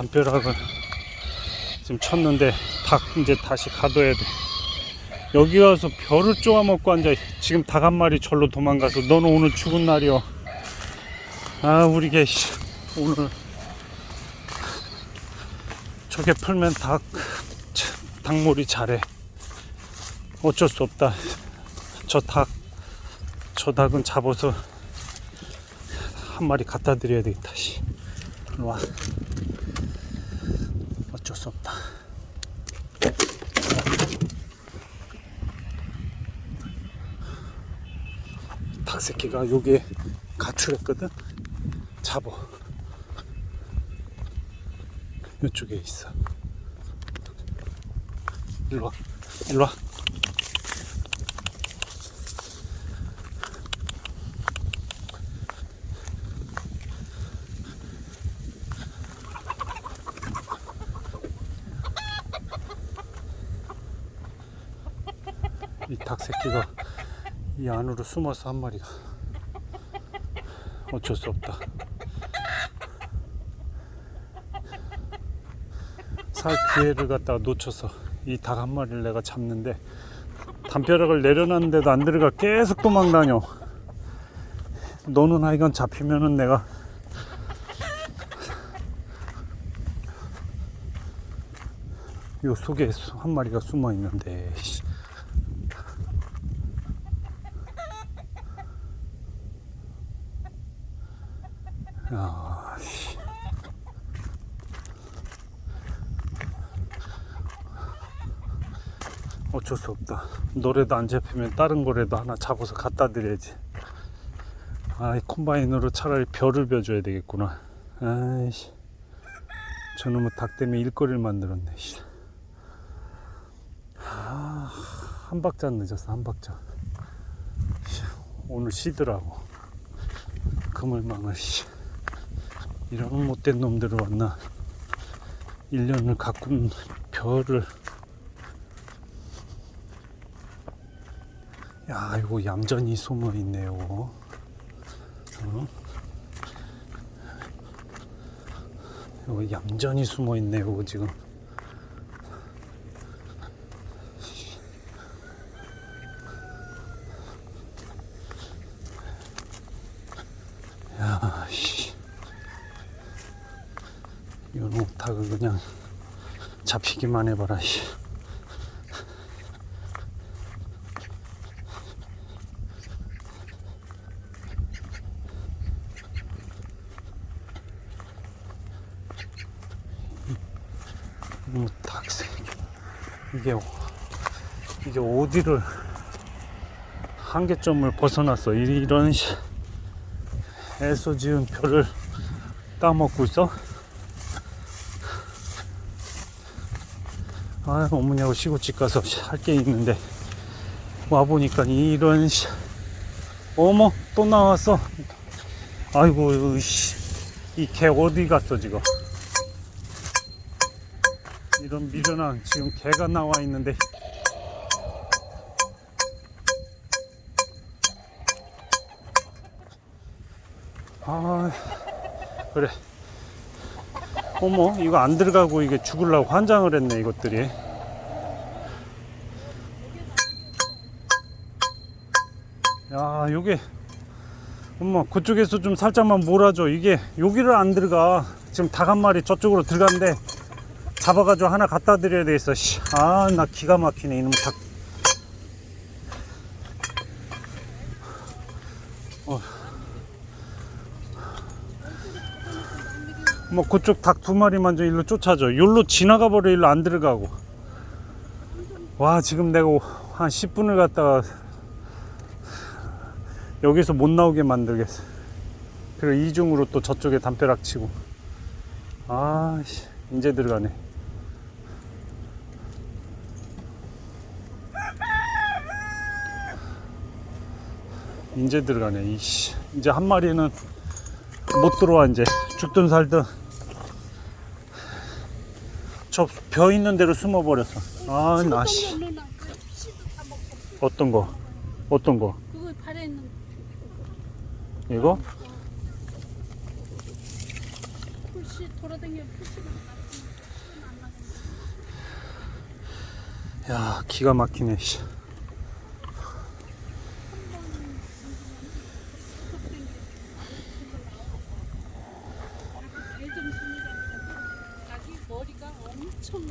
담벼락을 지금 쳤는데 닭 이제 다시 가둬야 돼. 여기 와서 벼를 쪼아 먹고 앉아. 지금 닭 한 마리 절로 도망가서 너는 오늘 죽은 날이여. 아 우리 개 씨, 오늘 저게 풀면 닭 참, 닭몰이 잘해. 어쩔 수 없다. 저 닭, 저 닭은 잡아서 한 마리 갖다 드려야 되겠다. 씨. 와. 수 없다. 닭 새끼가 여기에 가출했거든. 잡어. 이쪽에 있어. 일로 와. 일로 와. 이 닭 새끼가 이 안으로 숨어서 한 마리가 어쩔 수 없다. 살 기회를 갖다가 놓쳐서 이 닭 한 마리를 내가 잡는데 담벼락을 내려놨는데도 안 들어가 계속 도망다녀. 너는 하여간 잡히면은 내가 요 속에 한 마리가 숨어 있는데 어쩔 수 없다. 노래도 안 잡히면 다른 거라도 하나 잡아서 갖다 드려야지. 아, 이 콤바인으로 차라리 별을 벼줘야 되겠구나. 아이씨. 저놈의 닭 때문에 일거리를 만들었네. 씨. 아, 한 박자 늦었어, 한 박자. 씨, 오늘 쉬더라고. 그물망을, 씨. 이런 못된 놈들을 왔나. 1년을 가꾼 별을. 야, 이거 얌전히 숨어 있네요. 어? 이거 얌전히 숨어 있네요, 지금. 야, 씨. 이런 닭을 그냥 잡히기만 해봐라, 씨. 뭐 닭새 이게 어- 이게 어디를 한계점을 벗어났어. 이- 이런 시- 애써 지은 별을 따먹고 있어? 아 어머니하고 시구집 가서 할 게 있는데 와보니까 이런 시- 어머 또 나왔어. 아이고 이 개 어디 갔어 지금 이런 미련한 지금 개가 나와 있는데. 아 그래. 어머 이거 안 들어가고 이게 죽으려고 환장을 했네 이것들이. 야 요게 엄마 그쪽에서 좀 살짝만 몰아줘. 이게 여기를 안 들어가. 지금 닭 한 마리 저쪽으로 들어간대 잡아가지고 하나 갖다 드려야 되겠어. 아, 나 기가 막히네, 이놈 닭. 어. 뭐, 그쪽 닭 두 마리만 좀 일로 쫓아줘. 여기로 지나가 버려, 일로 안 들어가고. 와, 지금 내가 한 10분을 갔다가 여기서 못 나오게 만들겠어. 그리고 이중으로 또 저쪽에 담벼락 치고. 아, 씨, 이제 들어가네. 이제 들어가네. 이씨. 이제 한 마리는 못 들어와 이제 죽든 살든 저 벼 있는 데로 숨어 버렸어. 아, 나 씨. 누나 그 씨도 다 먹고 어떤 거? 어떤 거? 그거 발에 있는 이거? 풀씨 돌아 돌아다니면 안 나겠네. 야 기가 막히네 씨. 자기 머리가 엄청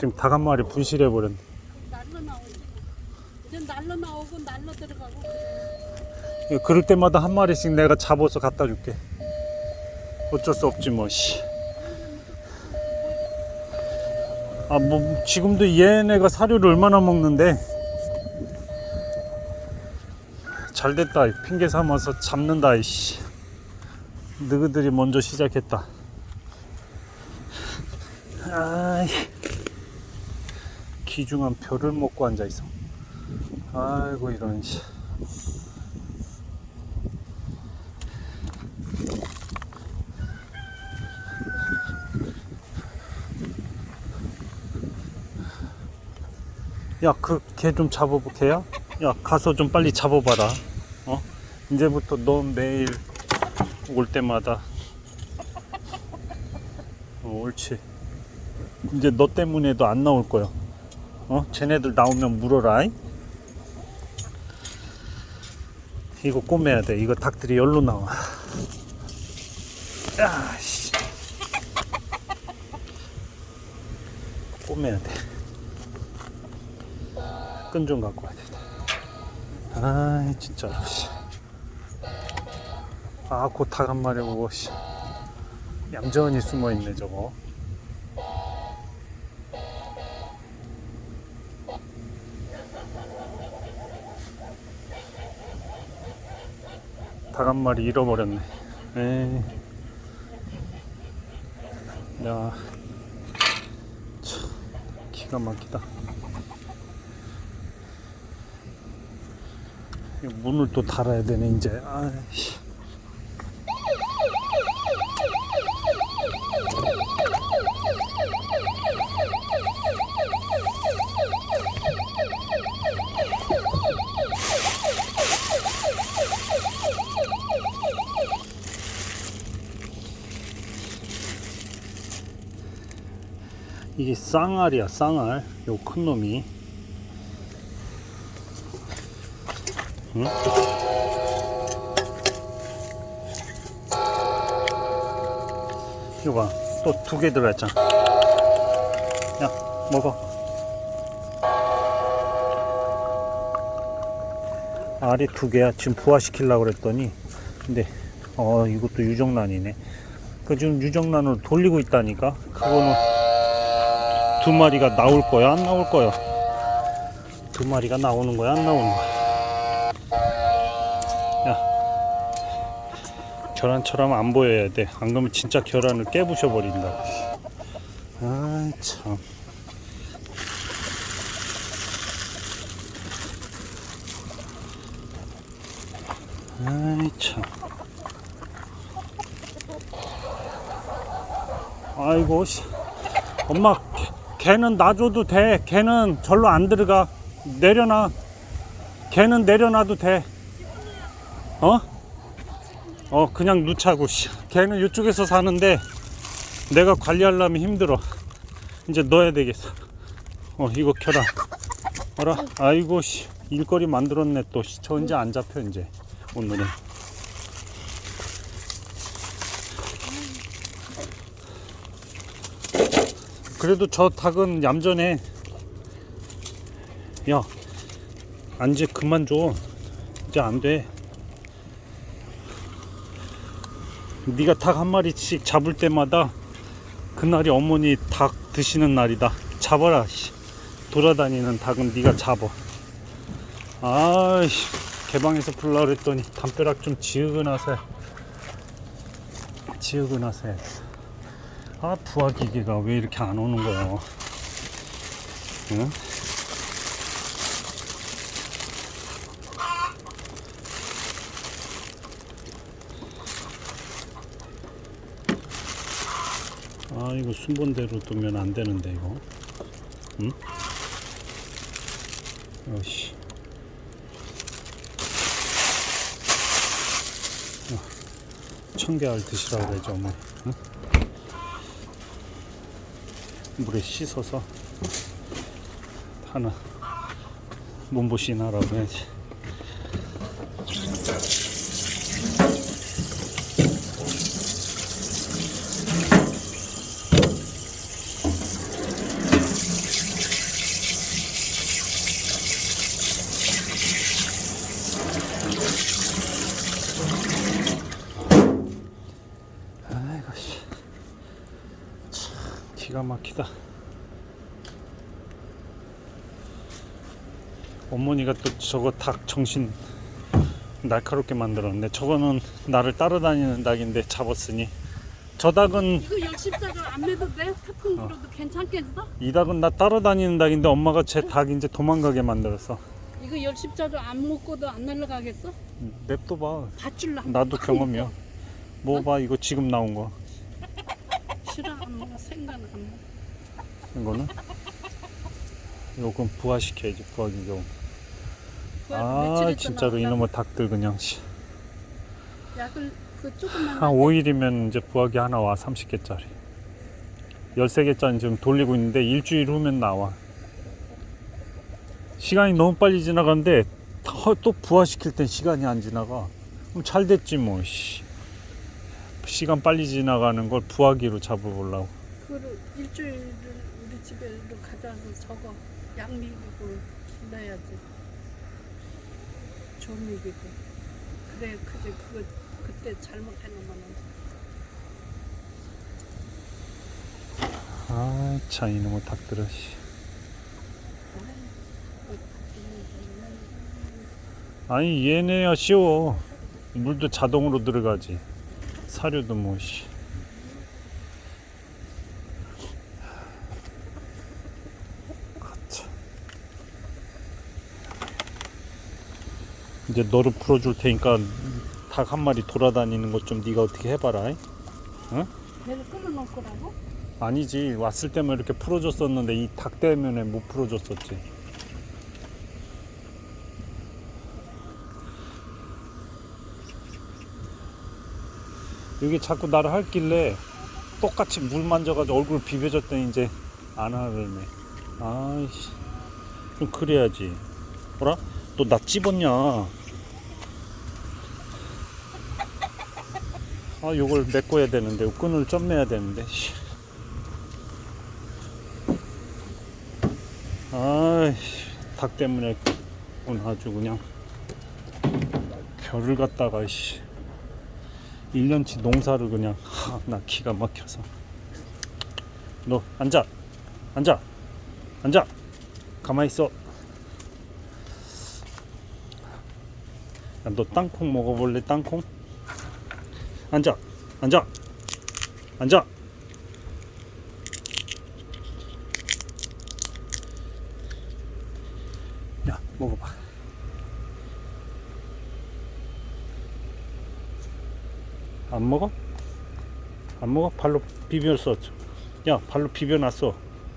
지금 닭 한 마리 분실해 버렸네 날로 나오지. 이제 날로 나오고 날로 들어가고 그럴 때마다 한 마리씩 내가 잡아서 갖다 줄게 어쩔 수 없지 뭐 씨. 아, 뭐, 지금도 얘네가 사료를 얼마나 먹는데. 잘 됐다. 핑계 삼아서 잡는다, 이씨. 너희들이 먼저 시작했다. 아이. 기중한 벼를 먹고 앉아 있어. 아이고, 이런, 씨. 야, 그개좀 잡아볼게야? 야, 가서 좀 빨리 잡아봐라. 어? 이제부터 너 매일 올 때마다. 어, 옳지. 이제 너 때문에도 안 나올 거야. 어? 쟤네들 나오면 물어라. 잉? 이거 꼬매야 돼. 이거 닭들이 열로 나와. 야, 씨. 꼬매야 돼. 끈 좀 갖고 와야 되겠다. 아, 진짜로. 씨. 아, 곧 닭 한 마리 오고, 씨. 얌전히 숨어 있네, 저거. 닭 한 마리 잃어버렸네. 에이. 야, 참, 기가 막히다. 이 문을 또 달아야 되네 이제. 아이씨. 이게 쌍알이야 쌍알 요 큰 놈이 응? 이거 봐. 또 두 개 들어있잖아. 야, 먹어. 알이 두 개야. 지금 부화시키려고 그랬더니. 근데, 어, 이것도 유정란이네. 그 지금 유정란으로 돌리고 있다니까? 그거는 두 마리가 나올 거야? 안 나올 거야? 두 마리가 나오는 거야? 안 나오는 거야? 계란처럼 안 보여야 돼. 안 그러면 진짜 계란을 깨부셔 버린다. 아 참. 아이 참. 아이고 씨. 엄마 개- 개는 놔줘도 돼. 개는 절로 안 들어가. 내려놔. 개는 내려놔도 돼. 어? 어 그냥 누차고 씨. 걔는 이쪽에서 사는데 내가 관리하려면 힘들어 이제 넣어야 되겠어 어 이거 켜라 어라 아이고 씨 일거리 만들었네 또저 이제 안 잡혀 이제 오늘은 그래도 저 닭은 얌전해 야 안지 그만 줘 이제 안 돼 네가 닭 한 마리씩 잡을 때마다 그날이 어머니 닭 드시는 날이다. 잡아라. 씨. 돌아다니는 닭은 네가 잡어. 아이씨 개방에서 풀라 그랬더니 담벼락 좀 지으고 나서 지으고 나서 해. 아 부화 기계가 왜 이렇게 안 오는 거야? 응? 아 이거 순번대로 두면 안 되는데 이거 응? 어씨 천 청계알 드시라고 그러죠 어머니 응? 물에 씻어서 하나 몸보신 하라고 해야지 기가 막히다. 어머니가 또 저거 닭 정신 날카롭게 만들었네. 저거는 나를 따라다니는 닭인데 잡았으니 저 닭은 이거 열십자를 안 매도 돼? 태풍 불어도 괜찮겠어? 이 닭은 나 따라다니는 닭인데 엄마가 제 닭 이제 도망가게 만들었어. 이거 열십자를 안 먹고도 안 날아가겠어? 냅둬 봐. 밧줄로 한 나도 번 경험이야. 뭐 봐 이거 지금 나온 거. 싫어 안 먹어 생간 안 먹어 이거는 요건 부화시켜야지 부화기 좀. 아 진짜로. 이놈의 닭들 그냥 씨. 약을 그 조금만 한 5일이면 이제 부화기 하나 와 30개짜리 13개짜리 지금 돌리고 있는데 일주일 후면 나와 시간이 너무 빨리 지나가는데 더- 또 부화시킬 땐 시간이 안 지나가 그럼 잘 됐지 뭐 씨. 시간 빨리 지나가는 걸 부화기로 잡아보려고. 그거를 일주일을 우리 집에로 가져와서 적어. 약 먹이고 기다야지. 조 먹이고. 그래 그지 그거 그때 잘못해놓으면 아참 이놈의 닭들아 씨. 아니 얘네야 쉬워. 물도 자동으로 들어가지 사료도 뭐 씨. 참. 이제 너를 풀어줄 테니까 닭 한 마리 돌아다니는 것 좀 네가 어떻게 해봐라. 잉? 배를 끊어놓을 거라고? 아니지 왔을 때만 이렇게 풀어줬었는데 이 닭 때문에 못 풀어줬었지. 여기 자꾸 나를 할길래 똑같이 물 만져가지고 얼굴 비벼줬더니 이제 안 하려네. 아이씨 좀 그래야지. 뭐라? 너 나 찝었냐? 아 요걸 메꿔야 되는데 끈을 좀 매야 되는데. 씨. 아이씨, 닭 때문에 아주 그냥 별을 갖다가 씨. 1년치 농사를 그냥 하, 나 기가 막혀서. 너 앉아. 앉아. 앉아. 가만히 있어. 야, 너 땅콩 먹어볼래 땅콩? 앉아. 앉아. 앉아. 야 먹어봐 안 먹어? 안 먹어? 발로 비벼서 야 발로 비벼놨어.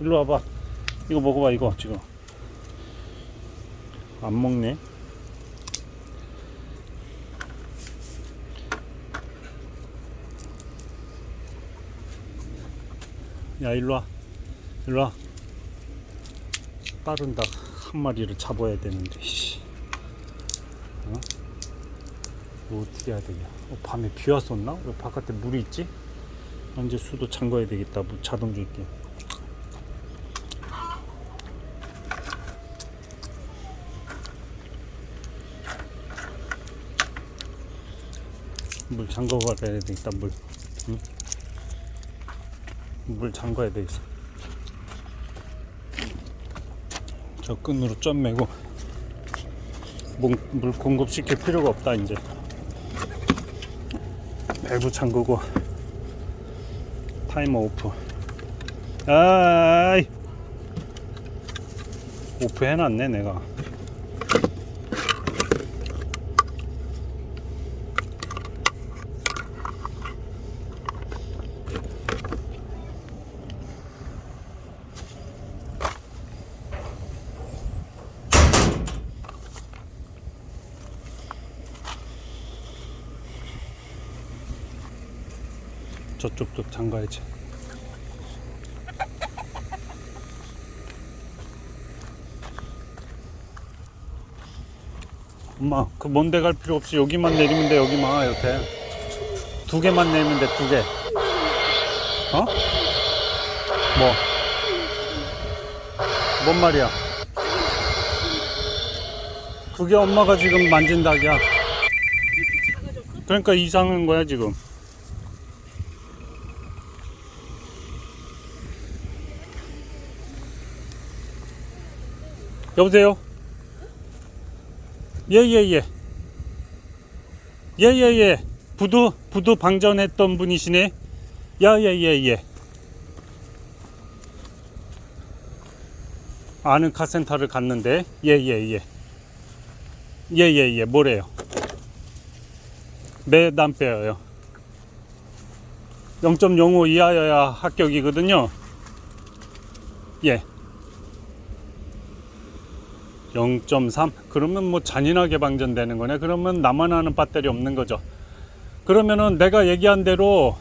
일로 와봐. 이거 먹어봐 이거 지금. 안 먹네. 야 일로 와. 일로 와. 빠른 닭한 마리를 잡아야 되는데 씨. 어? 뭐 어떻게 해야 되냐 어, 밤에 비 왔었나? 왜 바깥에 물이 있지? 언제 수도 잠가야 되겠다 물 자동 줄게 물 잠궈 가야 되겠다 물 응? 물 잠가야 되겠어 저 끈으로 점 매고 물, 물 공급시킬 필요가 없다 이제 밸브 잠그고 타이머 오프. 아이. 오프 해놨네 내가 저쪽도 잠가야지. 엄마, 그 먼데 갈 필요 없이 여기만 내리면 돼, 여기만, 이렇게. 두 개만 내면 돼, 두 개. 어? 뭐? 뭔 말이야? 그게 엄마가 지금 만진 닭이야. 그러니까 이상한 거야, 지금. 여보세요? 예, 예, 예. 예, 예, 예. 부두, 부두 방전했던 분이시네. 야, 예, 예, 예. 아는 카센터를 갔는데, 예, 예, 예. 예, 예, 예. 뭐래요? 매단 빼요. 0.05 이하여야 합격이거든요. 예. 0.3 그러면 뭐 잔인하게 방전되는 거네. 그러면 나만 아는 배터리 없는 거죠. 그러면은 내가 얘기한 대로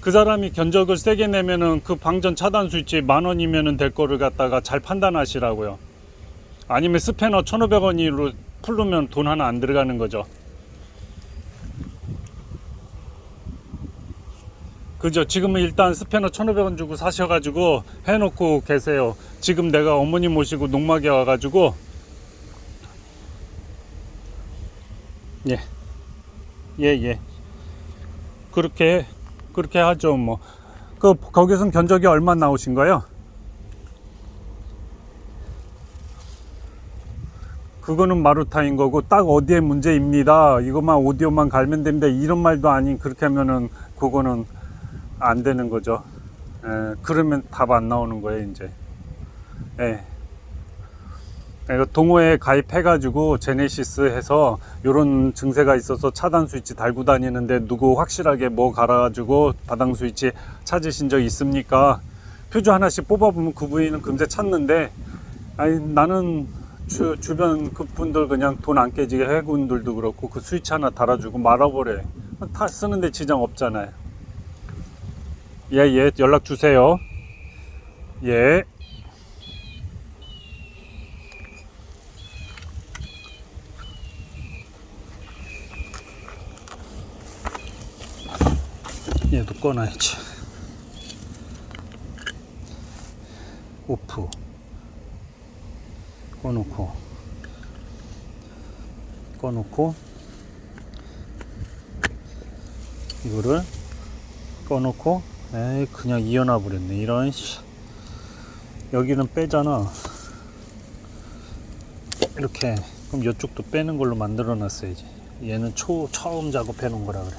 그 사람이 견적을 세게 내면은 그 방전 차단 스위치 만 원이면은 될 거를 갖다가 잘 판단하시라고요. 아니면 스패너 1500원으로 풀르면 돈 하나 안 들어가는 거죠 그죠 지금은 일단 스패너 1500원 주고 사셔가지고 해놓고 계세요 지금 내가 어머니 모시고 농막에 와가지고 예. 예, 예. 그렇게 그렇게 하죠, 뭐. 그 거기선 견적이 얼마 나오신 거예요? 그거는 마루타인 거고 딱 어디에 문제입니다. 이것만 오디오만 갈면 됩니다. 이런 말도 아닌 그렇게 하면은 그거는 안 되는 거죠. 예, 그러면 답 안 나오는 거예요, 이제. 예. 동호회에 가입해가지고 제네시스 해서 이런 증세가 있어서 차단 스위치 달고 다니는데 누구 확실하게 뭐 갈아가지고 바닥 스위치 찾으신 적 있습니까? 표주 하나씩 뽑아보면 그 부위는 금세 찾는데 아니 나는 주, 주변 그분들 그냥 돈 안 깨지게 해군들도 그렇고 그 스위치 하나 달아주고 말아버려 다 쓰는데 지장 없잖아요 예 예 연락 주세요. 예. 얘도 꺼놔야지. 오프. 꺼놓고. 꺼놓고. 이거를 꺼놓고 에이 그냥 이어놔 버렸네. 이런 씨. 여기는 빼잖아. 이렇게 그럼 이쪽도 빼는 걸로 만들어 놨어야지. 얘는 초 처음 작업해 놓은 거라 그래.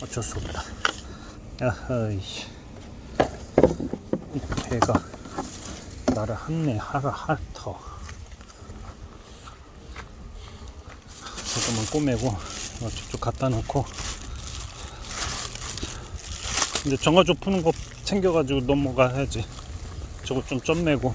어쩔 수 없다. 야하이씨. 이 배가 나를 한내 하라 할터 조금만 꼬매고 쭉쭉 갖다 놓고 이제 정화조 푸는 거 챙겨가지고 넘어가야지. 저거 좀 점매고